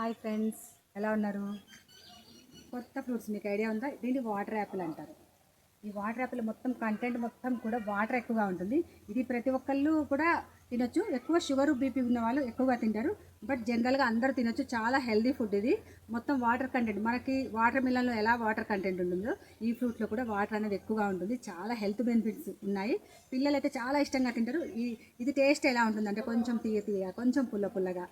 Hi friends ఎలా ఉన్నారు? కొత్త ఫ్రూట్స్ మీకు ఐడియా ఉందా? దీన్ని వాటర్ యాపిల్ అంటారు. ఈ వాటర్ యాపిల్ మొత్తం కంటెంట్ మొత్తం కూడా వాటర్ ఎక్కువగా ఉంటుంది. ఇది ప్రతి ఒక్కళ్ళు కూడా తినొచ్చు. ఎక్కువ షుగర్ బీపీ ఉన్న వాళ్ళు ఎక్కువగా తింటారు. బట్ జనరల్గా అందరూ తినొచ్చు. చాలా హెల్దీ ఫుడ్ ఇది. మొత్తం వాటర్ కంటెంట్ మనకి వాటర్ మిలన్లో ఎలా వాటర్ కంటెంట్ ఉంటుందో ఈ ఫ్రూట్లో కూడా వాటర్ అనేది ఎక్కువగా ఉంటుంది. చాలా హెల్త్ బెనిఫిట్స్ ఉన్నాయి. పిల్లలు అయితే చాలా ఇష్టంగా తింటారు. ఈ ఇది టేస్ట్ ఎలా ఉంటుందంటే కొంచెం తీయ తీయ కొంచెం పుల్ల పుల్లగా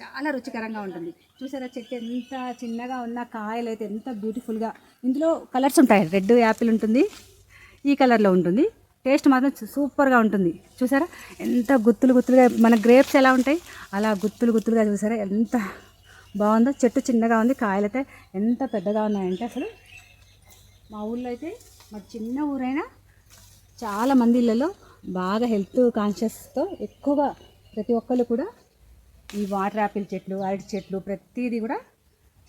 చాలా రుచికరంగా ఉంటుంది. చూసారా చెట్టు ఎంత చిన్నగా ఉన్న కాయలు అయితే ఎంత బ్యూటిఫుల్గా ఇందులో కలర్స్ ఉంటాయి. రెడ్ యాపిల్ ఉంటుంది. ఈ కలర్లో ఉంటుంది. టేస్ట్ మాత్రం సూపర్గా ఉంటుంది. చూసారా? ఎంత గుత్తులు గుత్తులుగా మన గ్రేప్స్ ఎలా ఉంటాయి? అలా గుత్తులు గుత్తులుగా చూసారా? ఎంత బాగుందో. చెట్టు చిన్నగా ఉంది. కాయలు అయితే ఎంత పెద్దగా ఉన్నాయంటే అసలు మా ఊళ్ళో అయితే మా చిన్న ఊరైనా చాలా మంది ఇళ్ళలో బాగా హెల్త్ కాన్షియస్తో ఎక్కువగా ప్రతి ఒక్కళ్ళు కూడా ఈ వాటర్ యాపిల్ చెట్లు అరటి చెట్లు ప్రతిదీ కూడా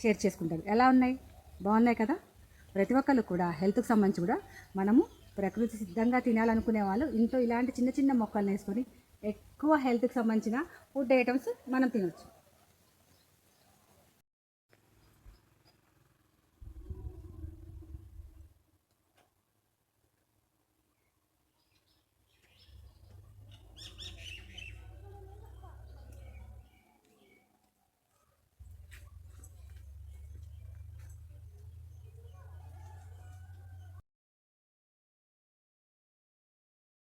షేర్ చేసుకుంటారు. ఎలా ఉన్నాయి? బాగున్నాయి కదా? ప్రతి ఒక్కళ్ళు కూడా హెల్త్కి సంబంధించి కూడా మనము ప్రకృతి సిద్ధంగా తినాలనుకునే వాళ్ళు ఇంట్లో ఇలాంటి చిన్న చిన్న మొక్కలు వేసుకొని ఎక్కువ హెల్త్కి సంబంధించిన ఫుడ్ ఐటమ్స్ మనం తినొచ్చు.